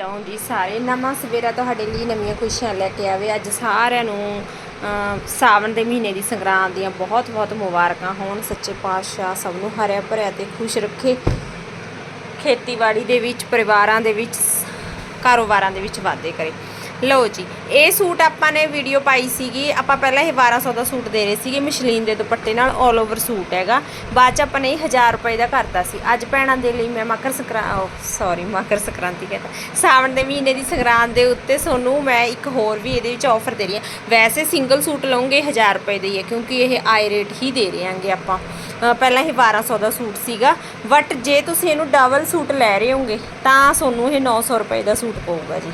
ਦਾਉਂ ਜੀ ਸਾਰੇ ਨਵਾਂ ਸਵੇਰਾ ਤੁਹਾਡੇ ਲਈ ਨਵੀਆਂ ਖੁਸ਼ੀਆਂ ਲੈ ਕੇ ਆਵੇ। ਅੱਜ ਸਾਰਿਆਂ ਨੂੰ ਸਾਵਣ ਦੇ ਮਹੀਨੇ ਦੀ ਸੰਗਰਾਂਦ ਦੀਆਂ ਬਹੁਤ ਬਹੁਤ ਮੁਬਾਰਕਾਂ ਹੋਣ। ਸੱਚੇ ਪਾਤਸ਼ਾਹ ਸਭ ਨੂੰ ਹਰਿਆ ਭਰਿਆ ਤੇ ਖੁਸ਼ ਰੱਖੇ। ਖੇਤੀਬਾੜੀ ਦੇ ਵਿੱਚ, ਪਰਿਵਾਰਾਂ ਦੇ ਵਿੱਚ ਕਾਰੋਬਾਰਾਂ ਦੇ ਵਿੱਚ ਵਾਧੇ ਕਰੇ। ਲਓ ਜੀ, ਇਹ ਸੂਟ ਆਪਾਂ ਨੇ ਵੀਡੀਓ ਪਾਈ ਸੀਗੀ, ਆਪਾਂ ਪਹਿਲਾਂ ਇਹ 1200 ਦਾ ਸੂਟ ਦੇ ਰਹੇ ਸੀਗੇ ਮਸ਼ਲੀਨ ਦੇ ਦੁਪੱਟੇ ਨਾਲ 올 ਓਵਰ ਸੂਟ ਹੈਗਾ। ਬਾਅਦ ਚ ਆਪਾਂ ਨੇ ਇਹ 1000 ਰੁਪਏ ਦਾ ਕਰਤਾ ਸੀ। ਅੱਜ ਭੈਣਾਂ ਦੇ ਲਈ ਮੈਂ ਮਕਰ ਸੰਕਰਾਂ ਸੌਰੀ ਮਕਰ ਸੰਕ੍ਰਾਂਤੀ ਕਹਿੰਦਾ। ਸਾਵਣ ਦੇ ਮਹੀਨੇ ਦੀ ਸੰਕਰਾਂਤ ਦੇ ਉੱਤੇ ਤੁਹਾਨੂੰ ਮੈਂ ਇੱਕ ਹੋਰ ਵੀ ਇਹਦੇ ਵਿੱਚ ਆਫਰ ਦੇ ਰਹੀ ਹਾਂ। ਵੈਸੇ ਸਿੰਗਲ ਸੂਟ ਲਵਾਂਗੇ 1000 ਰੁਪਏ ਦਾ ਹੀ ਹੈ, ਕਿਉਂਕਿ ਇਹ ਆਈ ਰੇਟ ਹੀ ਦੇ ਰਹੇ ਹਾਂਗੇ ਆਪਾਂ। ਪਹਿਲਾਂ ਇਹ 1200 ਦਾ ਸੂਟ ਸੀਗਾ ਬਟ ਜੇ ਤੁਸੀਂ ਇਹਨੂੰ ਡਬਲ ਸੂਟ ਲੈ ਰਹੇ ਹੋਗੇ ਤਾਂ ਤੁਹਾਨੂੰ ਇਹ 900 ਰੁਪਏ ਦਾ ਸੂਟ ਪਊਗਾ ਜੀ।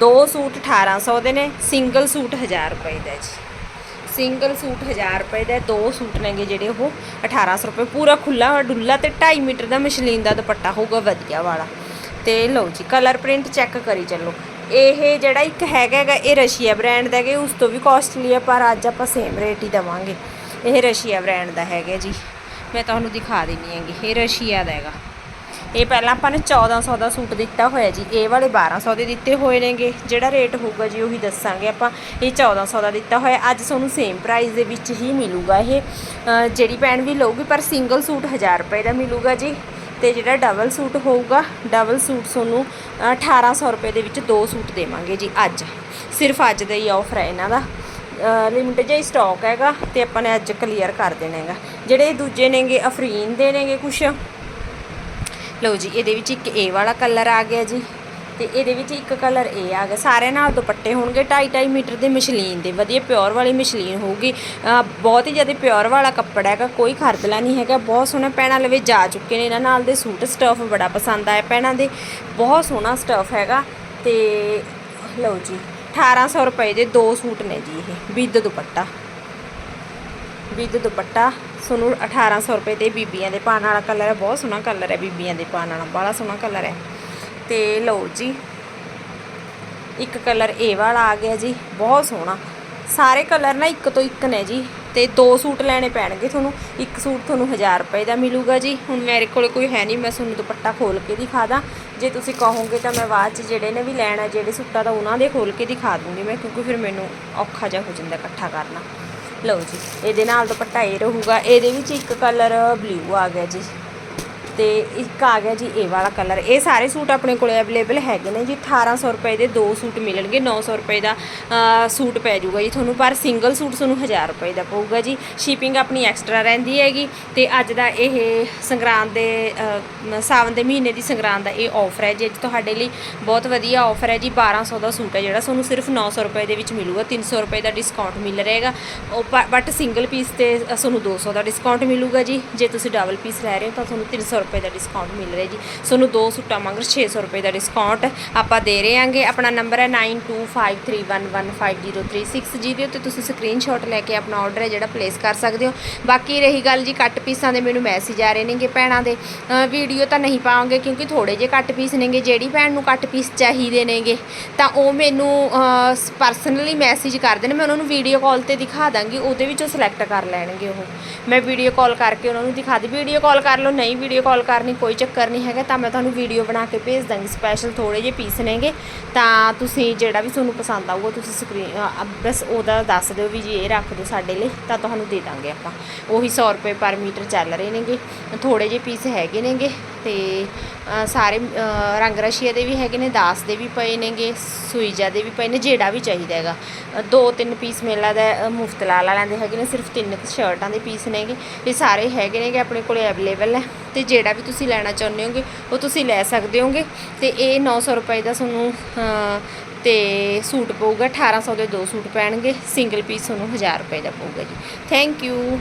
ਦੋ ਸੂਟ 1800 ਦੇ ਨੇ, ਸਿੰਗਲ ਸੂਟ 1000 ਰੁਪਏ ਦਾ ਜੀ। ਸਿੰਗਲ ਸੂਟ 1000 ਰੁਪਏ ਦਾ ਦੋ ਸੂਟ ਨੇਗੇ ਜਿਹੜੇ ਉਹ 1800 ਰੁਪਏ, ਪੂਰਾ ਖੁੱਲਾ ਹੋਇਆ ਡੁੱਲਾ ਤੇ 2.5 ਮੀਟਰ ਦਾ ਮਸ਼ਲੀਨ ਦਾ ਦੁਪੱਟਾ ਹੋਊਗਾ ਵਧੀਆ ਵਾਲਾ। ਤੇ ਲਓ ਜੀ ਕਲਰ ਪ੍ਰਿੰਟ ਚੈੱਕ ਕਰੀ ਚੱਲੋ। ਇਹ ਜਿਹੜਾ ਇੱਕ ਹੈਗਾ ਹੈਗਾ, ਇਹ ਰਸ਼ੀਆ ਬ੍ਰਾਂਡ ਦਾ ਹੈਗੇ, ਉਸ ਤੋਂ ਵੀ ਕਾਸਟਲੀ ਹੈ ਪਰ ਅੱਜ ਆਪਾਂ ਸੇਮ ਰੇਟ ਹੀ ਦਵਾਂਗੇ। ਇਹ ਰਸ਼ੀਆ ਬ੍ਰਾਂਡ ਦਾ ਹੈਗਾ ਜੀ। ਮੈਂ ਤੁਹਾਨੂੰ ਦਿਖਾ ਦਿੰਨੀ ਹੈਗੀ, ਇਹ ਰਸ਼ੀਆ ਦਾ ਹੈਗਾ। ਇਹ ਪਹਿਲਾਂ ਆਪਾਂ ਨੇ 1400 ਦਾ ਸੂਟ ਦਿੱਤਾ ਹੋਇਆ ਜੀ। ਇਹ ਵਾਲੇ 1200 ਦੇ ਦਿੱਤੇ ਹੋਏ ਨੇਗੇ। ਜਿਹੜਾ ਰੇਟ ਹੋਊਗਾ ਜੀ ਉਹੀ ਦੱਸਾਂਗੇ ਆਪਾਂ। ਇਹ 1400 ਦਾ ਦਿੱਤਾ ਹੋਇਆ। ਅੱਜ ਤੁਹਾਨੂੰ ਸੇਮ ਪ੍ਰਾਈਸ ਦੇ ਵਿੱਚ ਹੀ ਮਿਲੂਗਾ ਇਹ। ਜਿਹੜੀ ਪੈਣ ਵੀ ਲਊਗੀ ਪਰ ਸਿੰਗਲ ਸੂਟ 1000 ਰੁਪਏ ਦਾ ਮਿਲੂਗਾ ਜੀ। ਤੇ ਜਿਹੜਾ ਡਬਲ ਸੂਟ ਹੋਊਗਾ ਡਬਲ ਸੂਟ ਤੁਹਾਨੂੰ ਅ, 1800 ਰੁਪਏ ਦੇ ਵਿੱਚ ਦੋ ਸੂਟ ਦੇਵਾਂਗੇ ਜੀ ਅੱਜ। ਸਿਰਫ ਅੱਜ ਦਾ ਹੀ ਆਫਰ ਹੈ ਇਹਨਾਂ ਦਾ। ਲਿਮਿਟ ਜਿਹਾ ਸਟਾਕ ਹੈਗਾ ਤੇ ਆਪਾਂ ਨੇ ਅੱਜ ਕਲੀਅਰ ਕਰ ਦੇਣਾ ਹੈਗਾ। ਜਿਹੜੇ ਦੂਜੇ ਨੇਗੇ ਅਫਰੀਨ ਦੇ ਨੇਗੇ ਕੁਛ। ਲਓ ਜੀ, ਇਹਦੇ ਵਿੱਚ ਇੱਕ ਇਹ ਵਾਲਾ ਕਲਰ ਆ ਗਿਆ ਜੀ। ਤੇ ਇਹਦੇ ਵਿੱਚ ਇੱਕ ਕਲਰ ਇਹ ਆ ਗਿਆ। ਸਾਰੇ ਨਾਲ ਦੁਪੱਟੇ ਹੋਣਗੇ 2.5 2.5 ਮੀਟਰ ਦੇ ਮਸ਼ਲੀਨ ਦੇ। ਵਧੀਆ ਪਿਓਰ ਵਾਲੀ ਮਸ਼ਲੀਨ ਹੋਊਗੀ। ਅਹ ਬਹੁਤ ਹੀ ਜ਼ਿਆਦਾ ਪਿਓਰ ਵਾਲਾ ਕੱਪੜਾ ਹੈਗਾ, ਕੋਈ ਖਰਦਲਾ ਨਹੀਂ ਹੈਗਾ। ਬਹੁਤ ਸੋਹਣਾ ਪੈਣਾ ਲਵੇ ਜਾ ਚੁੱਕੇ ਨੇ ਇਹਨਾਂ ਨਾਲ ਦੇ। ਸੂਟ ਸਟਫ ਬੜਾ ਪਸੰਦ ਆਇਆ ਪੈਣਾ ਦੇ। ਬਹੁਤ ਸੋਹਣਾ ਸਟਫ ਹੈਗਾ। ਤੇ ਲਓ ਜੀ 1800 ਰੁਪਏ ਦੇ ਦੋ ਸੂਟ ਨੇ ਜੀ ਇਹ। ਵਿਦ ਦੁਪੱਟਾ। ਵਿਦ ਦੁਪੱਟਾ। ਤੁਹਾਨੂੰ 1800 ਰੁਪਏ ਦੇ ਬੀਬੀਆਂ ਦੇ ਪਾਉਣ ਵਾਲਾ ਕਲਰ ਹੈ, ਬਹੁਤ ਸੋਹਣਾ ਕਲਰ ਹੈ ਬੀਬੀਆਂ ਦੇ ਪਾਉਣ ਵਾਲਾ ਬੜਾ ਸੋਹਣਾ ਕਲਰ ਹੈ। ਤੇ ਲਓ ਜੀ, ਇੱਕ ਕਲਰ ਇਹ ਵਾਲਾ ਆ ਗਿਆ ਜੀ, ਬਹੁਤ ਸੋਹਣਾ। ਸਾਰੇ ਕਲਰ ਨਾ ਇੱਕ ਤੋਂ ਇੱਕ ਨੇ ਜੀ, ਤੇ ਦੋ ਸੂਟ ਲੈਣੇ ਪੈਣਗੇ ਤੁਹਾਨੂੰ, ਇੱਕ ਸੂਟ ਤੁਹਾਨੂੰ 1000 ਰੁਪਏ ਦਾ ਮਿਲੂਗਾ ਜੀ। ਹੁਣ ਮੇਰੇ ਕੋਲ ਕੋਈ ਹੈ ਨਹੀਂ, ਮੈਂ ਤੁਹਾਨੂੰ ਦੁਪੱਟਾ ਖੋਲ ਕੇ ਦਿਖਾ ਦਾਂ। ਜੇ ਤੁਸੀਂ ਕਹੋਗੇ ਤਾਂ ਮੈਂ ਬਾਅਦ ਚ ਜਿਹੜੇ ਨੇ ਵੀ ਲੈਣਾ, ਜਿਹੜੇ ਸੂਟਾਂ ਦਾ ਉਹਨਾਂ ਦੇ ਖੋਲ ਕੇ ਦਿਖਾ ਦੂੰਗੀ ਮੈਂ, ਕਿਉਂਕਿ ਫਿਰ ਮੈਨੂੰ ਔਖਾ ਜਿਹਾ ਹੋ ਜਾਂਦਾ ਇਕੱਠਾ ਕਰਨਾ। ਲਓ ਜੀ, ਇਹਦੇ ਨਾਲ ਦੁਪੱਟਾ ਇਹ ਰਹੂਗਾ, ਇਹਦੇ ਵਿੱਚ ਇੱਕ ਕਲਰ ਬਲੂ ਆ ਗਿਆ ਜੀ। ਤੇ ਇੱਕ ਆ ਗਿਆ ਜੀ ਇਹ ਵਾਲਾ ਕਲਰ ਇਹ ਸਾਰੇ ਸੂਟ ਆਪਣੇ ਕੋਲੇ ਅਵੇਲੇਬਲ ਹੈਗੇ ਨੇ ਜੀ। 1800 ਰੁਪਏ ਦੇ ਦੋ ਸੂਟ ਮਿਲਣਗੇ। 900 ਰੁਪਏ ਦਾ ਸੂਟ ਪੈ ਜਾਊਗਾ ਜੀ ਤੁਹਾਨੂੰ। ਪਰ ਸਿੰਗਲ ਸੂਟ ਤੁਹਾਨੂੰ 1000 ਰੁਪਏ ਦਾ ਪਊਗਾ ਜੀ। ਸ਼ਿਪਿੰਗ ਆਪਣੀ ਐਕਸਟਰਾ ਰਹਿੰਦੀ ਹੈਗੀ ਤੇ ਅੱਜ ਦਾ ਇਹ ਸੰਗਰਾਂਦ ਦੇ ਸਾਵਨ ਦੇ ਮਹੀਨੇ ਦੀ ਸੰਗਰਾਂਦ ਦਾ ਇਹ ਆਫਰ ਹੈ ਜੀ। ਅੱਜ ਤੁਹਾਡੇ ਲਈ ਬਹੁਤ ਵਧੀਆ ਆਫਰ ਹੈ ਜੀ। 1200 ਦਾ ਸੂਟ ਹੈ ਜਿਹੜਾ। ਤੁਹਾਨੂੰ ਸਿਰਫ 900 ਰੁਪਏ ਦੇ ਵਿੱਚ ਮਿਲੂਗਾ। 300 ਰੁਪਏ ਦਾ ਡਿਸਕਾਊਂਟ ਮਿਲ ਰਹੇਗਾ। ਉਹ ਬਟ ਸਿੰਗਲ ਪੀਸ ਤੇ ਤੁਹਾਨੂੰ 200 ਦਾ ਡਿਸਕਾਊਂਟ ਮਿਲੂਗਾ ਜੀ। ਜੇ ਤੁਸੀਂ ਡਬਲ ਪੀਸ ਲੈ ਰਹੇ ਹੋ ਤਾਂ ਤੁਹਾਨੂੰ 300 ਰੁਪਏ ਦਾ ਡਿਸਕਾਊਂਟ ਮਿਲ ਰਿਹਾ ਜੀ। ਤੁਹਾਨੂੰ ਦੋ ਸੂਟਾਂ ਮਗਰ 600 ਰੁਪਏ ਦਾ ਡਿਸਕਾਊਂਟ ਆਪਾਂ ਦੇ ਰਹੇ ਹਾਂਗੇ ਆਪਣਾ ਨੰਬਰ ਹੈ 9253115036 ਜਿਹਦੇ ਉੱਤੇ ਤੁਸੀਂ ਸਕਰੀਨਸ਼ਾਟ ਲੈ ਕੇ ਆਪਣਾ ਆਰਡਰ ਹੈ ਜਿਹੜਾ ਪਲੇਸ ਕਰ ਸਕਦੇ ਹੋ। ਬਾਕੀ ਰਹੀ ਗੱਲ ਜੀ ਕੱਟ ਪੀਸਾਂ ਦੇ ਮੈਨੂੰ ਮੈਸੇਜ ਆ ਰਹੇ ਨੇਗੇ ਭੈਣਾਂ ਦੇ। ਵੀਡੀਓ ਤਾਂ ਨਹੀਂ ਪਾਵਾਂਗੇ ਕਿਉਂਕਿ ਥੋੜੇ ਜਿਹੇ ਕੱਟ ਪੀਸ ਨੇਗੇ। ਜਿਹੜੀ ਭੈਣ ਨੂੰ ਕੱਟ ਪੀਸ ਚਾਹੀਦੇ ਨੇਗੇ, ਤਾਂ ਉਹ ਮੈਨੂੰ ਪਰਸਨਲੀ ਮੈਸੇਜ ਕਰਦੇ ਨੇ ਮੈਂ ਉਹਨਾਂ ਨੂੰ ਵੀਡੀਓ ਕਾਲ ਤੇ ਦਿਖਾ ਦਾਂਗੀ। ਉਹਦੇ ਵਿੱਚੋਂ ਸਿਲੈਕਟ ਕਰ ਲੈਣਗੇ ਉਹ। ਮੈਂ ਵੀਡੀਓ ਕਾਲ ਕਰਕੇ ਉਹਨਾਂ ਨੂੰ ਦਿਖਾ ਦੀ। ਵੀਡੀਓ ਕਾਲ ਕਰ ਲਓ, ਨਹੀਂ ਵੀਡੀਓ ਕਾਲ ਕਰਨੀ, ਕੋਈ ਚੱਕਰ ਨਹੀਂ ਹੈਗਾ, ਤਾਂ ਮੈਂ ਤੁਹਾਨੂੰ ਵੀਡੀਓ ਬਣਾ ਕੇ ਭੇਜ ਦਾਂਗੀ। ਸਪੈਸ਼ਲ ਥੋੜੇ ਜਿਹੇ ਪੀਸ ਨੇਗੇ, ਤਾਂ ਤੁਸੀਂ ਜਿਹੜਾ ਵੀ ਤੁਹਾਨੂੰ ਪਸੰਦ ਆਊਗਾ, ਤੁਸੀਂ ਸਕਰੀਨ ਬਸ ਉਹਦਾ ਦੱਸ ਦਿਓ ਵੀ ਜੀ ਇਹ ਰੱਖ ਦਿਓ ਸਾਡੇ ਲਈ, ਤਾਂ ਤੁਹਾਨੂੰ ਦੇ ਦਾਂਗੇ ਆਪਾਂ। ਉਹੀ 100 ਰੁਪਏ ਪਰ ਮੀਟਰ ਚੱਲ ਰਹੇ ਨੇਗੇ ਥੋੜੇ ਜਿਹੇ ਪੀਸ ਹੈਗੇ ਨੇਗੇ, ਤੇ ਸਾਰੇ ਰੰਗ ਰਸ਼ੀਆ ਦੇ ਵੀ ਹੈਗੇ ਨੇ, ਦਾਸ ਦੇ ਵੀ ਪਏ ਨੇਗੇ, ਸੁਈਜਾ ਦੇ ਵੀ ਪਏ ਨੇ, ਜਿਹੜਾ ਵੀ ਚਾਹੀਦਾ ਹੈਗਾ। ਦੋ ਤਿੰਨ ਪੀਸ ਮੇਲਾ ਦਾ ਮੁਫਤ ਲਾ ਲੈਂਦੇ ਹੈਗੇ ਨੇ, ਸਿਰਫ ਤਿੰਨ ਸ਼ਰਟਾਂ ਦੇ ਪੀਸ ਨੇਗੇ, ਇਹ ਸਾਰੇ ਹੈਗੇ ਨੇਗੇ ਆਪਣੇ ਕੋਲੇ ਅਵੇਲੇਬਲ ਹੈ, ਤੇ ਜਿਹੜਾ ਵੀ ਤੁਸੀਂ ਲੈਣਾ ਚਾਹੁੰਦੇ ਹੋਗੇ ਉਹ ਤੁਸੀਂ ਲੈ ਸਕਦੇ ਹੋਗੇ। ਤੇ ਇਹ 900 ਰੁਪਏ ਦਾ ਤੁਹਾਨੂੰ ਅ, ਤੇ ਸੂਟ ਪਊਗਾ 1800 ਦੇ ਦੋ ਸੂਟ ਪੈਣਗੇ। ਸਿੰਗਲ ਪੀਸ ਤੁਹਾਨੂੰ 1000 ਰੁਪਏ ਦਾ ਪਊਗਾ ਜੀ। Thank you